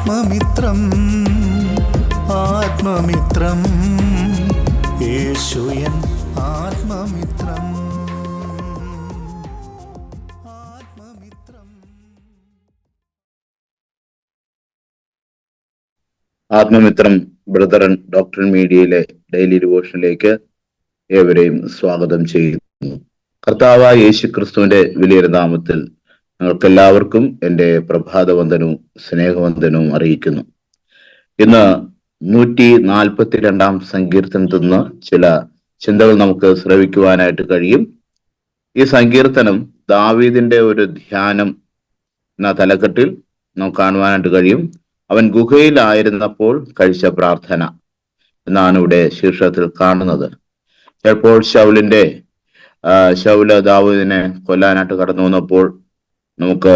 ആത്മമിത്രം ആത്മമിത്രം. യേശുയൻ ആത്മമിത്രം. ആത്മമിത്രം. ബ്രദറൻ ഡോക്ടർ മീഡിയയിലെ ഡെയിലി ഡിവോഷനിലേക്ക് ഏവരെയും സ്വാഗതം ചെയ്യുന്നു. കർത്താവ് യേശു ക്രിസ്തുവിന്റെ വലിയൊരു നാമത്തിൽ നിങ്ങൾക്ക് എല്ലാവർക്കും എന്റെ പ്രഭാതവന്ദനവും സ്നേഹവന്ദനവും അറിയിക്കുന്നു. ഇന്ന് നൂറ്റി നാൽപ്പത്തി രണ്ടാം സങ്കീർത്തനത്തിൽ നിന്ന് ചില ചിന്തകൾ നമുക്ക് ശ്രവിക്കുവാനായിട്ട് കഴിയും. ഈ സങ്കീർത്തനം ദാവീദിന്റെ ഒരു ധ്യാനം എന്ന തലക്കെട്ടിൽ നമുക്ക് കാണുവാനായിട്ട് കഴിയും. അവൻ ഗുഹയിലായിരുന്നപ്പോൾ കഴിച്ച പ്രാർത്ഥന എന്നാണ് ഇവിടെ ശീർഷകത്തിൽ കാണുന്നത്. ചിലപ്പോൾ ശൗലിന്റെ ഷൗല ദാവൂദിനെ കൊല്ലാനായിട്ട് കടന്നു വന്നപ്പോൾ നമുക്ക്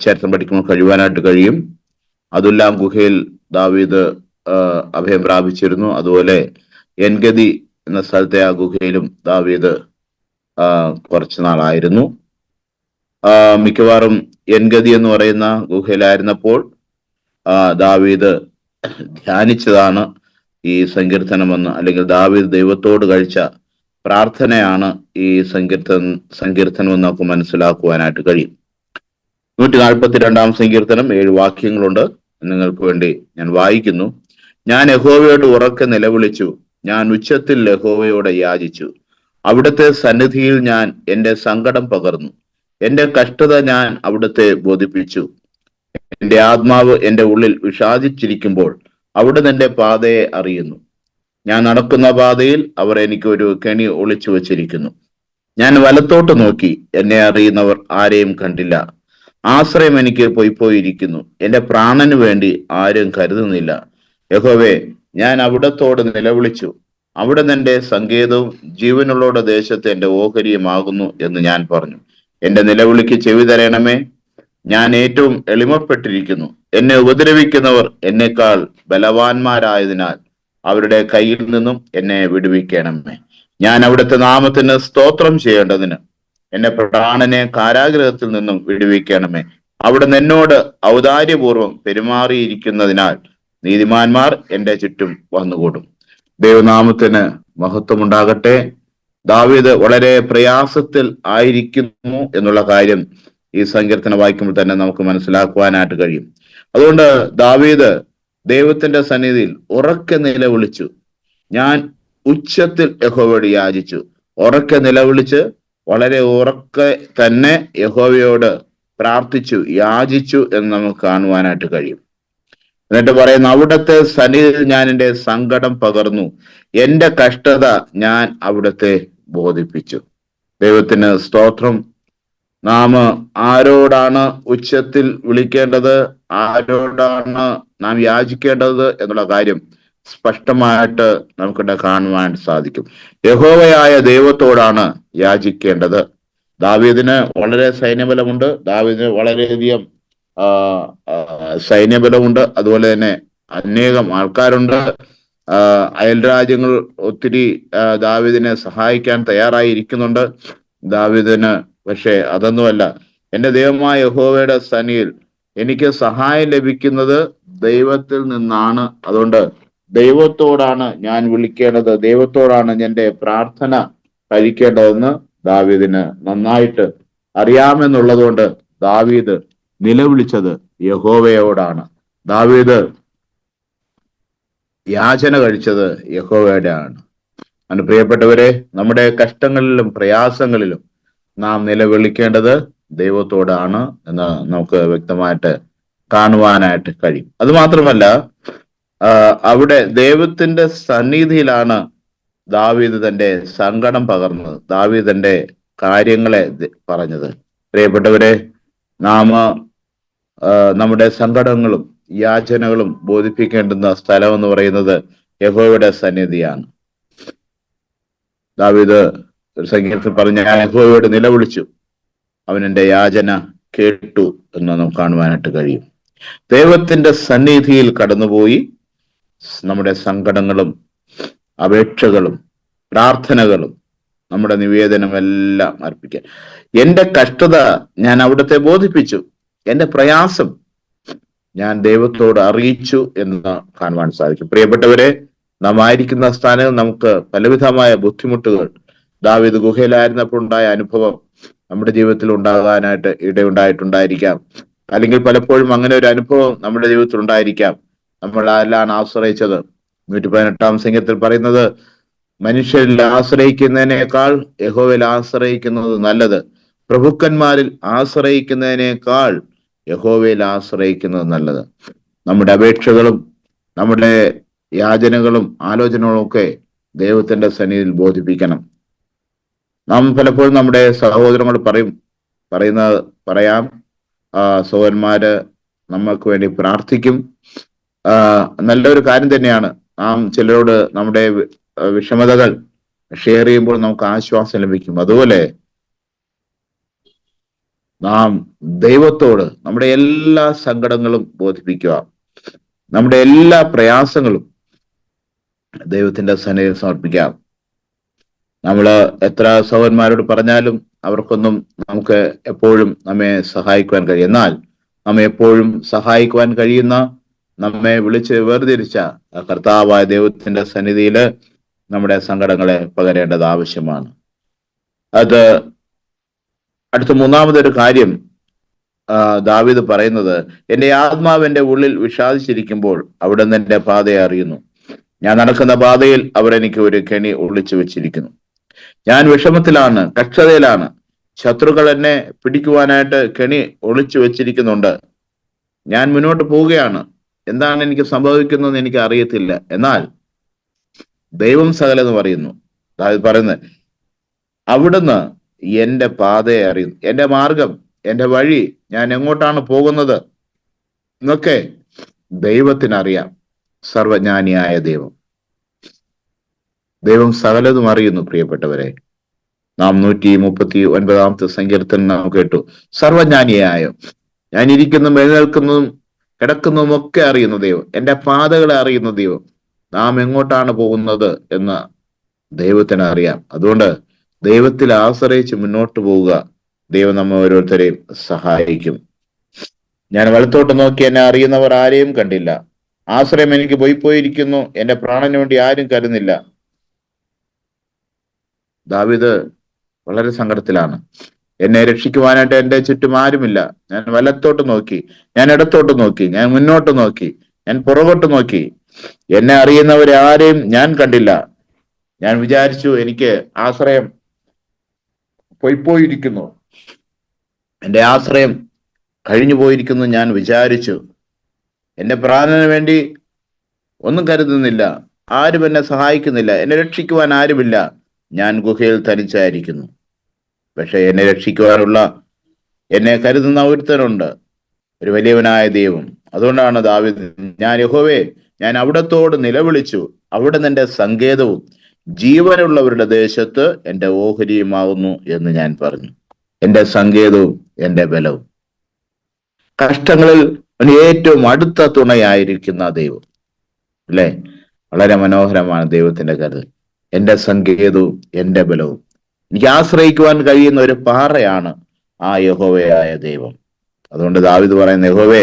ചരിത്രം പഠിക്കുമ്പോൾ കഴിയുവാനായിട്ട് കഴിയും. അതുല്ലാം ഗുഹയിൽ ദാവീദ് അഭയം പ്രാപിച്ചിരുന്നു. അതുപോലെ എൻഗതി എന്ന സ്ഥലത്തെ ആ ഗുഹയിലും ദാവീദ് കുറച്ചു നാളായിരുന്നു. മിക്കവാറും എൻഗതി എന്ന് പറയുന്ന ഗുഹയിലായിരുന്നപ്പോൾ ദാവീദ് ധ്യാനിച്ചതാണ് ഈ സങ്കീർത്തനമെന്ന് അല്ലെങ്കിൽ ദാവീദ് ദൈവത്തോട് കഴിച്ച പ്രാർത്ഥനയാണ് ഈ സങ്കീർത്തൻ സങ്കീർത്തനം നമുക്ക് മനസ്സിലാക്കുവാനായിട്ട് കഴിയും. നൂറ്റി നാൽപ്പത്തി രണ്ടാം സങ്കീർത്തനം ഏഴ് വാക്യങ്ങളുണ്ട്. നിങ്ങൾക്ക് വേണ്ടി ഞാൻ വായിക്കുന്നു. ഞാൻ യഹോവയോട് ഉറക്കെ നിലവിളിച്ചു. ഞാൻ ഉച്ചത്തിൽ യഹോവയോട് യാചിച്ചു. അവിടുത്തെ സന്നിധിയിൽ ഞാൻ എന്റെ സങ്കടം പകർന്നു. എന്റെ കഷ്ടത ഞാൻ അവിടുത്തെ ബോധിപ്പിച്ചു. എന്റെ ആത്മാവ് എന്റെ ഉള്ളിൽ വിഷാദിച്ചിരിക്കുമ്പോൾ അവിടുന്ന് നിന്റെ പാതയെ അറിയുന്നു. ഞാൻ നടക്കുന്ന പാതയിൽ അവർ എനിക്ക് ഒരു കെണി ഒളിച്ചു വച്ചിരിക്കുന്നു. ഞാൻ വലത്തോട്ട് നോക്കി. എന്നെ അറിയുന്നവർ ആരെയും കണ്ടില്ല. ആശ്രയം എനിക്ക് പോയി പോയിരിക്കുന്നു. എന്റെ പ്രാണന് വേണ്ടി ആരും കരുതുന്നില്ല. യഹോവേ ഞാൻ അവിടത്തോട് നിലവിളിച്ചു. അവിടെ നിന്റെ സങ്കേതവും ജീവനുള്ള ദേശത്ത് എന്റെ ഓഹരിയുമാകുന്നു എന്ന് ഞാൻ പറഞ്ഞു. എന്റെ നിലവിളിക്ക് ചെവി തരണമേ. ഞാൻ ഏറ്റവും എളിമപ്പെട്ടിരിക്കുന്നു. എന്നെ ഉപദ്രവിക്കുന്നവർ എന്നേക്കാൾ ബലവാന്മാരായതിനാൽ അവരുടെ കയ്യിൽ നിന്നും എന്നെ വിടുവിക്കണമേ. ഞാൻ അവിടുത്തെ നാമത്തിന് സ്തോത്രം ചെയ്യേണ്ടതിന് എന്നെ പ്രാണനെ കാരാഗ്രഹത്തിൽ നിന്നും വിടുവിക്കണമേ. അവിടെ എന്നോട് ഔദാര്യപൂർവം പെരുമാറിയിരിക്കുന്നതിനാൽ നീതിമാന്മാർ എന്റെ ചുറ്റും വന്നുകൂടും. ദൈവനാമത്തിന് മഹത്വമുണ്ടാകട്ടെ. ദാവീദ് വളരെ പ്രയാസത്തിൽ ആയിരിക്കുന്നു എന്നുള്ള കാര്യം ഈ സങ്കീർത്തനം വായിക്കുമ്പോൾ തന്നെ നമുക്ക് മനസ്സിലാക്കുവാനായിട്ട് കഴിയും. അതുകൊണ്ട് ദാവീദ് ദൈവത്തിന്റെ സന്നിധിയിൽ ഉറക്കെ നിലവിളിച്ചു. ഞാൻ ഉച്ചത്തിൽ യഹോവയോട് യാചിച്ചു. ഉറക്കെ നിലവിളിച്ച് വളരെ ഉറക്കെ തന്നെ യഹോവയോട് പ്രാർത്ഥിച്ചു യാചിച്ചു എന്ന് നമുക്ക് കാണുവാനായിട്ട് കഴിയും. എന്നിട്ട് പറയുന്നു അവിടുത്തെ സന്നിധിയിൽ ഞാൻ എന്റെ സങ്കടം പകർന്നു. എന്റെ കഷ്ടത ഞാൻ അവിടുത്തെ ബോധിപ്പിച്ചു. ദൈവത്തിന് സ്തോത്രം. നാം ആരോടാണ് ഉച്ചത്തിൽ വിളിക്കേണ്ടത്? ആരോടാണ് നാം യാചിക്കേണ്ടത് എന്നുള്ള കാര്യം സ്പഷ്ടമായിട്ട് നമുക്കിവിടെ കാണുവാൻ സാധിക്കും. യഹോവയായ ദൈവത്തോടാണ് യാചിക്കേണ്ടത്. ദാവീദിന് വളരെ സൈന്യബലമുണ്ട്. ദാവീദിന് വളരെയധികം സൈന്യബലമുണ്ട്. അതുപോലെ തന്നെ അനേകം ആൾക്കാരുണ്ട്. അയൽ രാജ്യങ്ങൾ ഒത്തിരി ദാവീദിനെ സഹായിക്കാൻ തയ്യാറായിരിക്കുന്നുണ്ട് ദാവീദിന് പക്ഷേ അതൊന്നുമല്ല. എന്റെ ദൈവമായ യഹോവയുടെ സനിയിൽ എനിക്ക് സഹായം ലഭിക്കുന്നത് ദൈവത്തിൽ നിന്നാണ്. അതുകൊണ്ട് ദൈവത്തോടാണ് ഞാൻ വിളിക്കേണ്ടത്. ദൈവത്തോടാണ് എന്റെ പ്രാർത്ഥന കഴിക്കേണ്ടതെന്ന് ദാവീദിന് നന്നായിട്ട് അറിയാമെന്നുള്ളതുകൊണ്ട് ദാവീദ് നിലവിളിച്ചത് യഹോവയോടാണ്. ദാവീദ് യാചന കഴിച്ചത് യഹോവയുടെ ആണ് അനുപ്രിയപ്പെട്ടവരെ പ്രിയപ്പെട്ടവരെ നമ്മുടെ കഷ്ടങ്ങളിലും പ്രയാസങ്ങളിലും നാം നിലവിളിക്കേണ്ടത് ദൈവത്തോടാണ് എന്ന് നമുക്ക് വ്യക്തമായിട്ട് കാണുവാനായിട്ട് കഴിയും. അത് മാത്രമല്ല അവിടെ ദൈവത്തിന്റെ സന്നിധിയിലാണ് ദാവീദ് തന്റെ സങ്കടം പകർന്നത്. ദാവീദ് തന്റെ കാര്യങ്ങളെ പറഞ്ഞത്. പ്രിയപ്പെട്ടവരെ നാം നമ്മുടെ സങ്കടങ്ങളും യാചനകളും ബോധിപ്പിക്കേണ്ടുന്ന സ്ഥലം എന്ന് പറയുന്നത് യഹോയുടെ സന്നിധിയാണ്. ദാവീദ് ഒരു സംഗീതത്തിൽ പറഞ്ഞ യഹോവയോട് നിലവിളിച്ചു. അവൻ എന്റെ യാചന കേട്ടു എന്ന് നമുക്ക് കാണുവാനായിട്ട് കഴിയും. ദൈവത്തിന്റെ സന്നിധിയിൽ കടന്നുപോയി നമ്മുടെ സങ്കടങ്ങളും അപേക്ഷകളും പ്രാർത്ഥനകളും നമ്മുടെ നിവേദനമെല്ലാം അർപ്പിക്കാൻ. എന്റെ കഷ്ടത ഞാൻ അവിടുത്തെ ബോധിപ്പിച്ചു. എന്റെ പ്രയാസം ഞാൻ ദൈവത്തോട് അറിയിച്ചു എന്ന് കാണുവാൻ സാധിക്കും. പ്രിയപ്പെട്ടവരെ നാം ആയിരിക്കുന്ന സ്ഥാനം നമുക്ക് പലവിധമായ ബുദ്ധിമുട്ടുകൾ ദാവീദ് ഗുഹയിലായിരുന്നപ്പോൾ ഉണ്ടായ അനുഭവം നമ്മുടെ ജീവിതത്തിൽ ഉണ്ടാകാനായിട്ട് ഇടയുണ്ടായിട്ടുണ്ടായിരിക്കാം അല്ലെങ്കിൽ പലപ്പോഴും അങ്ങനെ ഒരു അനുഭവം നമ്മുടെ ജീവിതത്തിൽ ഉണ്ടായിരിക്കാം. നമ്മൾ ആരിലാണ് ആശ്രയിച്ചത്? നൂറ്റി പതിനെട്ടാം സംഘത്തിൽ പറയുന്നത് മനുഷ്യരിൽ ആശ്രയിക്കുന്നതിനേക്കാൾ യഹോവയിൽ ആശ്രയിക്കുന്നത് നല്ലത്. പ്രഭുക്കന്മാരിൽ ആശ്രയിക്കുന്നതിനേക്കാൾ യഹോവയിൽ ആശ്രയിക്കുന്നത് നല്ലത്. നമ്മുടെ അപേക്ഷകളും നമ്മുടെ യാചനകളും ആലോചനകളും ഒക്കെ ദൈവത്തിന്റെ സന്നിധിയിൽ ബോധിപ്പിക്കണം. നാം പലപ്പോഴും നമ്മുടെ സഹോദരങ്ങൾ പറയും പറയുന്ന പറയാം. സഹോദരന്മാര് നമ്മൾക്ക് വേണ്ടി പ്രാർത്ഥിക്കും. നല്ലൊരു കാര്യം തന്നെയാണ്. നാം ചിലരോട് നമ്മുടെ വിഷമതകൾ ഷെയർ ചെയ്യുമ്പോൾ നമുക്ക് ആശ്വാസം ലഭിക്കും. അതുപോലെ നാം ദൈവത്തോട് നമ്മുടെ എല്ലാ സങ്കടങ്ങളും ബോധിപ്പിക്കുക. നമ്മുടെ എല്ലാ പ്രയാസങ്ങളും ദൈവത്തിന്റെ സന്നിധിയിൽ സമർപ്പിക്കാം. നമ്മൾ എത്ര സഹോദരന്മാരോട് പറഞ്ഞാലും അവർക്കൊന്നും നമുക്ക് എപ്പോഴും നമ്മെ സഹായിക്കുവാൻ കഴിയും. എന്നാൽ നമ്മെ എപ്പോഴും സഹായിക്കുവാൻ കഴിയുന്ന നമ്മെ വിളിച്ച് വേർതിരിച്ച കർത്താവായ ദൈവത്തിന്റെ സന്നിധിയിൽ നമ്മുടെ സങ്കടങ്ങളെ പകരേണ്ടത് ആവശ്യമാണ്. അത് അടുത്ത മൂന്നാമതൊരു കാര്യം ദാവിദ് പറയുന്നത് ആത്മാവ് എന്റെ ഉള്ളിൽ വിഷാദിച്ചിരിക്കുമ്പോൾ അവിടെ നിന്ന് എന്റെ പാതയെ അറിയുന്നു. ഞാൻ നടക്കുന്ന പാതയിൽ അവർ എനിക്ക് ഒരു കെണി ഒളിച്ചു വെച്ചിരിക്കുന്നു. ഞാൻ വിഷമത്തിലാണ് കക്ഷതയിലാണ് ശത്രുക്കൾ എന്നെ പിടിക്കുവാനായിട്ട് കെണി ഒളിച്ചു വെച്ചിരിക്കുന്നുണ്ട്. ഞാൻ മുന്നോട്ട് പോവുകയാണ്. എന്താണ് എനിക്ക് സംഭവിക്കുന്നതെന്ന് എനിക്ക് അറിയത്തില്ല. എന്നാൽ ദൈവം സകലെന്ന് പറയുന്നു. അതായത് പറയുന്നത് അവിടുന്ന് എന്റെ പാതയെ അറിയുന്നു. എന്റെ മാർഗം എന്റെ വഴി ഞാൻ എങ്ങോട്ടാണ് പോകുന്നത്? എന്നൊക്കെ ദൈവത്തിനറിയാം. സർവജ്ഞാനിയായ ദൈവം. ദൈവം സകലതും അറിയുന്നു പ്രിയപ്പെട്ടവരെ. നാം നൂറ്റി മുപ്പത്തി ഒൻപതാമത്തെ സങ്കീർത്തനം നാം കേട്ടു. സർവജ്ഞാനിയായ ഞാൻ ഇരിക്കുന്നതും എഴുന്നേൽക്കുന്നതും കിടക്കുന്നതും ഒക്കെ അറിയുന്ന ദൈവം. എന്റെ പാതകളെ അറിയുന്ന ദൈവം. നാം എങ്ങോട്ടാണ് പോകുന്നത് എന്ന് ദൈവത്തിന് അറിയാം. അതുകൊണ്ട് ദൈവത്തിൽ ആശ്രയിച്ച് മുന്നോട്ട് പോവുക ദൈവം നമ്മെ ഓരോരുത്തരെയും സഹായിക്കും. ഞാൻ വലത്തോട്ട് നോക്കി എന്നെ അറിയുന്നവർ ആരെയും കണ്ടില്ല. ആശ്രയം എനിക്ക് പോയി പോയിരിക്കുന്നു. എന്റെ പ്രാണന് വേണ്ടി ആരും കരുന്നില്ല. ദാവിദ് വളരെ സങ്കടത്തിലാണ്. എന്നെ രക്ഷിക്കുവാനായിട്ട് എന്റെ ചുറ്റും ആരുമില്ല. ഞാൻ വലത്തോട്ട് നോക്കി. ഞാൻ ഇടത്തോട്ട് നോക്കി. ഞാൻ മുന്നോട്ട് നോക്കി. ഞാൻ പുറകോട്ട് നോക്കി. എന്നെ അറിയുന്നവരെ ആരെയും ഞാൻ കണ്ടില്ല. ഞാൻ വിചാരിച്ചു എനിക്ക് ആശ്രയം പോയിപ്പോയിരിക്കുന്നു എന്റെ ആശ്രയം കഴിഞ്ഞു പോയിരിക്കുന്നു ഞാൻ വിചാരിച്ചു. എന്റെ പ്രാണന് വേണ്ടി ഒന്നും കരുതുന്നില്ല. ആരും എന്നെ സഹായിക്കുന്നില്ല. എന്നെ രക്ഷിക്കുവാൻ ആരുമില്ല. ഞാൻ ഗുഹയിൽ തനിച്ചായിരിക്കുന്നു. പക്ഷെ എന്നെ രക്ഷിക്കുവാനുള്ള എന്നെ കരുതുന്ന ഒരുത്തനുണ്ട്. ഒരു വലിയവനായ ദൈവം. അതുകൊണ്ടാണ് ദാവിദ് ഞാൻ യഹോവേ ഞാൻ അവിടത്തോട് നിലവിളിച്ചു. അവിടെ നിന്റെ സങ്കേതവും ജീവനുള്ളവരുടെ ദേശത്ത് എന്റെ ഓഹരിയുമാകുന്നു എന്ന് ഞാൻ പറഞ്ഞു. എന്റെ സങ്കേതവും എന്റെ ബലവും. കഷ്ടങ്ങളിൽ ഏറ്റവും അടുത്ത തുണയായിരിക്കുന്ന ദൈവം. അല്ലെ? വളരെ മനോഹരമാണ് ദൈവത്തിന്റെ കരുതൽ. എന്റെ സങ്കേതവും എന്റെ ബലവും. എനിക്ക് ആശ്രയിക്കുവാൻ കഴിയുന്ന ഒരു പാറയാണ് ആ യഹോവയായ ദൈവം. അതുകൊണ്ട് ദാവിദ് പറയുന്ന യഹോവേ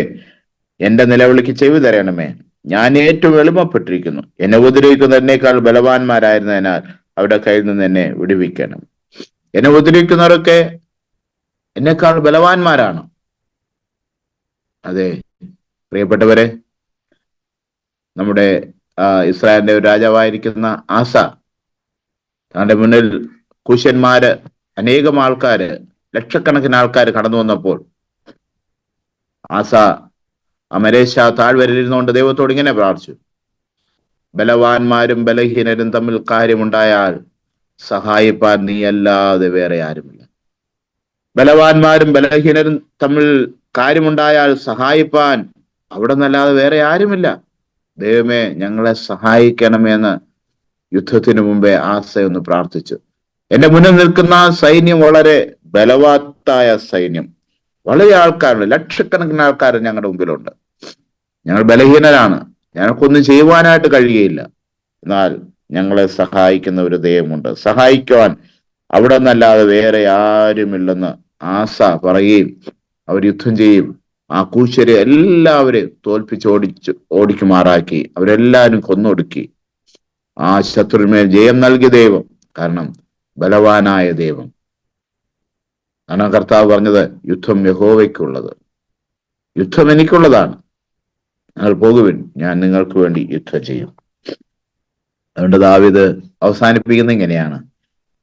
എന്റെ നിലവിളിക്ക് ചെവി തരണമേ. ഞാൻ ഏറ്റവും എളുപ്പപ്പെട്ടിരിക്കുന്നു എന്നെ ഉപദ്രവിക്കുന്ന എന്നേക്കാൾ ബലവാന്മാരായിരുന്നതിനാൽ അവരുടെ കയ്യിൽ നിന്ന് എന്നെ വിടുവിക്കണം. എന്നെ ഉപദ്രവിക്കുന്നവരൊക്കെ എന്നെക്കാൾ ബലവാന്മാരാണ്. അതെ പ്രിയപ്പെട്ടവരെ നമ്മുടെ ഇസ്രായേലിന്റെ ഒരു രാജാവായിരിക്കുന്ന ആസ തന്റെ മുന്നിൽ കുശന്മാര് അനേകം ആൾക്കാര് ലക്ഷക്കണക്കിന് ആൾക്കാർ കടന്നു വന്നപ്പോൾ ആസ അമരേശ താഴ്വരയിലിരുന്നുകൊണ്ട് ദൈവത്തോട് ഇങ്ങനെ പ്രാർത്ഥിച്ചു. ബലവാന്മാരും ബലഹീനരും തമ്മിൽ കാര്യമുണ്ടായാൽ സഹായിപ്പാൻ നീ അല്ലാതെ വേറെ ആരുമില്ല. ബലവാന്മാരും ബലഹീനരും തമ്മിൽ കാര്യമുണ്ടായാൽ സഹായിപ്പാൻ അവിടെ നിന്നല്ലാതെ വേറെ ആരുമില്ല. ദൈവമേ ഞങ്ങളെ സഹായിക്കണമെന്ന് യുദ്ധത്തിന് മുമ്പേ ആസയൊന്ന് പ്രാർത്ഥിച്ചു. എന്റെ മുന്നിൽ നിൽക്കുന്ന സൈന്യം വളരെ ബലവത്തായ സൈന്യം. വളരെ ആൾക്കാരുണ്ട് ലക്ഷക്കണക്കിന് ആൾക്കാർ ഞങ്ങളുടെ മുമ്പിലുണ്ട്. ഞങ്ങൾ ബലഹീനരാണ്. ഞങ്ങൾക്കൊന്നും ചെയ്യുവാനായിട്ട് കഴിയുകയില്ല. എന്നാൽ ഞങ്ങളെ സഹായിക്കുന്ന ഒരു ദൈവമുണ്ട്. സഹായിക്കുവാൻ അവിടെ നിന്നല്ലാതെ വേറെ ആരുമില്ലെന്ന് ആസ പറയുകയും അവർ യുദ്ധം ചെയ്യും. ആ കൂശ്ശേരി എല്ലാവരെയും തോൽപ്പിച്ച് ഓടിച്ചു ഓടിക്കുമാറാക്കി. അവരെല്ലാവരും കൊന്നൊടുക്കി. ആ ശത്രുവിന്മേൽ ജയം നൽകിയ ദൈവം കാരണം ബലവാനായ ദൈവം. കാരണം കർത്താവ് പറഞ്ഞത് യുദ്ധം യഹോവയ്ക്കുള്ളത്. യുദ്ധം എനിക്കുള്ളതാണ്. നിങ്ങൾ പോകുവിൻ ഞാൻ നിങ്ങൾക്ക് വേണ്ടി യുദ്ധം ചെയ്യും. അതുകൊണ്ട് ദാവിത് അവസാനിപ്പിക്കുന്ന ഇങ്ങനെയാണ്.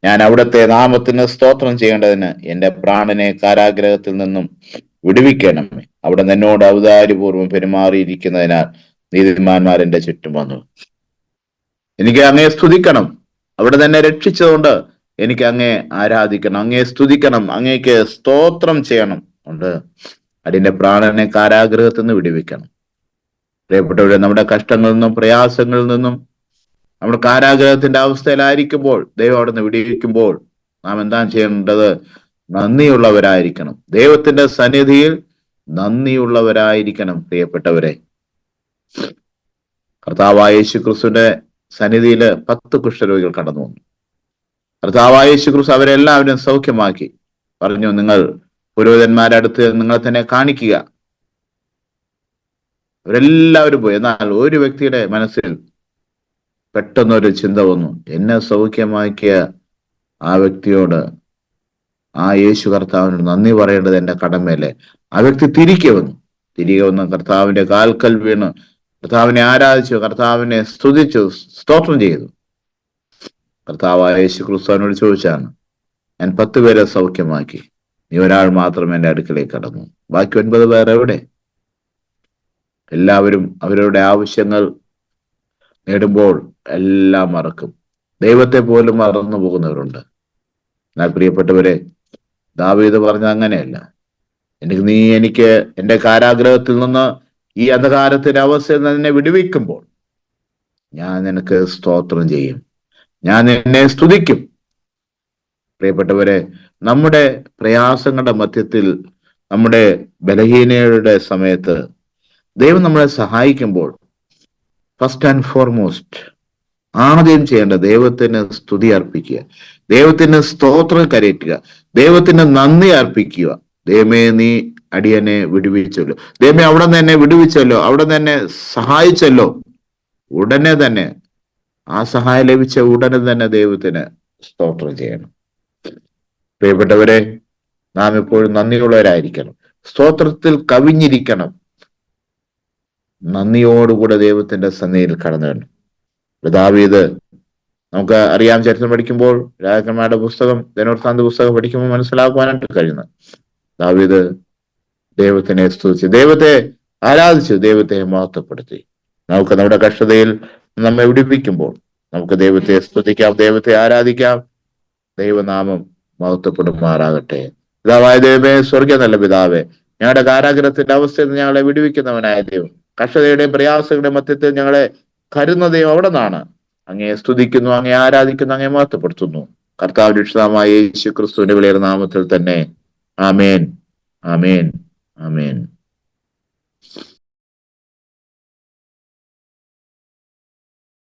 ഞാൻ അവിടുത്തെ നാമത്തിന് സ്തോത്രം ചെയ്യേണ്ടതിന് എന്റെ പ്രാണനെ കാരാഗ്രഹത്തിൽ നിന്നും വിടുവിക്കണമേ. അവിടെ നിന്നോട് ഔദാര്യപൂർവം പെരുമാറിയിരിക്കുന്നതിനാൽ നീതിമാന്മാർ എന്റെ ചുറ്റും വന്നു. എനിക്ക് അങ്ങേ സ്തുതിക്കണം. അവിടെ തന്നെ രക്ഷിച്ചതുകൊണ്ട് എനിക്ക് അങ്ങേ ആരാധിക്കണം. അങ്ങേ സ്തുതിക്കണം. അങ്ങേക്ക് സ്തോത്രം ചെയ്യണം. ഉണ്ട് അതിന്റെ പ്രാണനെ കാരാഗ്രഹത്തിൽ നിന്ന് വിടുവിക്കണം. പ്രിയപ്പെട്ടവരെ നമ്മുടെ കഷ്ടങ്ങളിൽ നിന്നും പ്രയാസങ്ങളിൽ നിന്നും നമ്മൾ കാരാഗ്രഹത്തിന്റെ അവസ്ഥയിലായിരിക്കുമ്പോൾ ദൈവം അവിടെ നിന്ന് വിടിവിക്കുമ്പോൾ നാം എന്താ ചെയ്യേണ്ടത്? നന്ദിയുള്ളവരായിരിക്കണം. ദൈവത്തിന്റെ സന്നിധിയിൽ നന്ദിയുള്ളവരായിരിക്കണം പ്രിയപ്പെട്ടവരെ. കർത്താവായ യേശു ക്രിസ്തുവിന്റെ സന്നിധിയിൽ പത്ത് കുഷ്ഠരോഗികൾ കടന്നു വന്നു. കർത്താവായ ശുക്രൂസ് ക്രിസ്തു അവരെല്ലാവരും സൗഖ്യമാക്കി. പറഞ്ഞു നിങ്ങൾ പുരോഹിതന്മാരുടെ അടുത്ത് നിങ്ങളെ തന്നെ കാണിക്കുക. അവരെല്ലാവരും പോയി. എന്നാൽ ഒരു വ്യക്തിയുടെ മനസ്സിൽ പെട്ടെന്നൊരു ചിന്ത വന്നു. എന്നെ സൗഖ്യമാക്കിയ ആ വ്യക്തിയോട് ആ യേശു കർത്താവിനോട് നന്ദി പറയേണ്ടത് എന്റെ കടമയല്ലേ? ആ വ്യക്തി തിരികെ വന്നു. തിരികെ വന്ന കർത്താവിന്റെ കാൽക്കൽ വീണ് കർത്താവിനെ ആരാധിച്ചു കർത്താവിനെ സ്തുതിച്ചു സ്തോത്രം ചെയ്തു. കർത്താവായ യേശു ക്രിസ്തുവിനോട് ചോദിച്ചാണ് ഞാൻ പത്ത് പേരെ സൗഖ്യമാക്കി. നീ ഒരാൾ മാത്രം എന്റെ അടുക്കലേക്ക് കടന്നു. ബാക്കി ഒൻപത് പേർ എവിടെ? എല്ലാവരും അവരുടെ ആവശ്യങ്ങൾ നേടുമ്പോൾ എല്ലാം മറക്കും. ദൈവത്തെ പോലും മറന്നു പോകുന്നവരുണ്ട്. എന്നാൽ പ്രിയപ്പെട്ടവരെ ദാവീത് പറഞ്ഞ അങ്ങനെയല്ല. എനിക്ക് നീ എനിക്ക് എന്റെ കാരാഗ്രഹത്തിൽ നിന്ന് ഈ അന്ധകാരത്തിന്റെ അവസ്ഥയിൽ നിന്നെ വിടുവിക്കുമ്പോൾ ഞാൻ നിനക്ക് സ്തോത്രം ചെയ്യും. ഞാൻ നിന്നെ സ്തുതിക്കും. പ്രിയപ്പെട്ടവരെ നമ്മുടെ പ്രയാസങ്ങളുടെ മധ്യത്തിൽ നമ്മുടെ ബലഹീനയുടെ സമയത്ത് ദൈവം നമ്മളെ സഹായിക്കുമ്പോൾ ഫസ്റ്റ് ആൻഡ് ഫോർമോസ്റ്റ് ആദ്യം ചെയ്യേണ്ട ദൈവത്തിന് സ്തുതി അർപ്പിക്കുക. ദൈവത്തിന് സ്തോത്രം കരയറ്റുക ദൈവത്തിന് നന്ദി അർപ്പിക്കുക. ദൈവമേ നീ അടിയനെ വിടുവിച്ചല്ലോ. ദൈവമേ അവിടെ നിന്ന് വിടുവിച്ചല്ലോ. അവിടെ നിന്ന് സഹായിച്ചല്ലോ. ഉടനെ തന്നെ ആ സഹായം ലഭിച്ച ഉടനെ തന്നെ ദൈവത്തിന് സ്തോത്രം ചെയ്യണം. പ്രിയപ്പെട്ടവരെ നാം എപ്പോഴും നന്ദിയുള്ളവരായിരിക്കണം. സ്തോത്രത്തിൽ കവിഞ്ഞിരിക്കണം. നന്ദിയോടുകൂടെ ദൈവത്തിന്റെ സന്നിധിയിൽ കടന്നു വരണം. ദാവീദ് നമുക്ക് അറിയാം. ചരിത്രം പഠിക്കുമ്പോൾ രാജാക്കന്മാരുടെ പുസ്തകം ദിനവൃത്താന്ത പുസ്തകം പഠിക്കുമ്പോൾ മനസ്സിലാക്കുവാനായിട്ട് കഴിയുന്നത്. ദാവീദ് ദൈവത്തിനെ സ്തുതിച്ച് ദൈവത്തെ ആരാധിച്ചു ദൈവത്തെ മഹത്വപ്പെടുത്തി. നമുക്ക് നമ്മുടെ കഷ്ടതയിൽ നമ്മെ വിടിപ്പിക്കുമ്പോൾ നമുക്ക് ദൈവത്തെ സ്തുതിക്കാം ദൈവത്തെ ആരാധിക്കാം. ദൈവനാമം മഹത്വപ്പെടുമാറാകട്ടെ. പിതാവായ ദൈവമേ സ്വർഗ നല്ല പിതാവേ ഞങ്ങളുടെ കാരാഗ്രഹത്തിന്റെ അവസ്ഥയിൽ നിന്ന് ഞങ്ങളെ വിടുവിക്കുന്നവനായ ദൈവം കഷ്ടതയുടെയും പ്രയാസങ്ങളുടെയും മധ്യത്തിൽ ഞങ്ങളെ കരുന്ന ദൈവം അവിടെ നിന്നാണ് അങ്ങയെ സ്തുതിക്കുന്നു അങ്ങയെ ആരാധിക്കുന്നു അങ്ങയെ മഹത്വപ്പെടുത്തുന്നു. കർത്താവ് രക്ഷിതാമായ യേശു ക്രിസ്തുവിന്റെ വിലയേറെ നാമത്തിൽ തന്നെ. ആമേൻ. ആമേൻ. ആമേൻ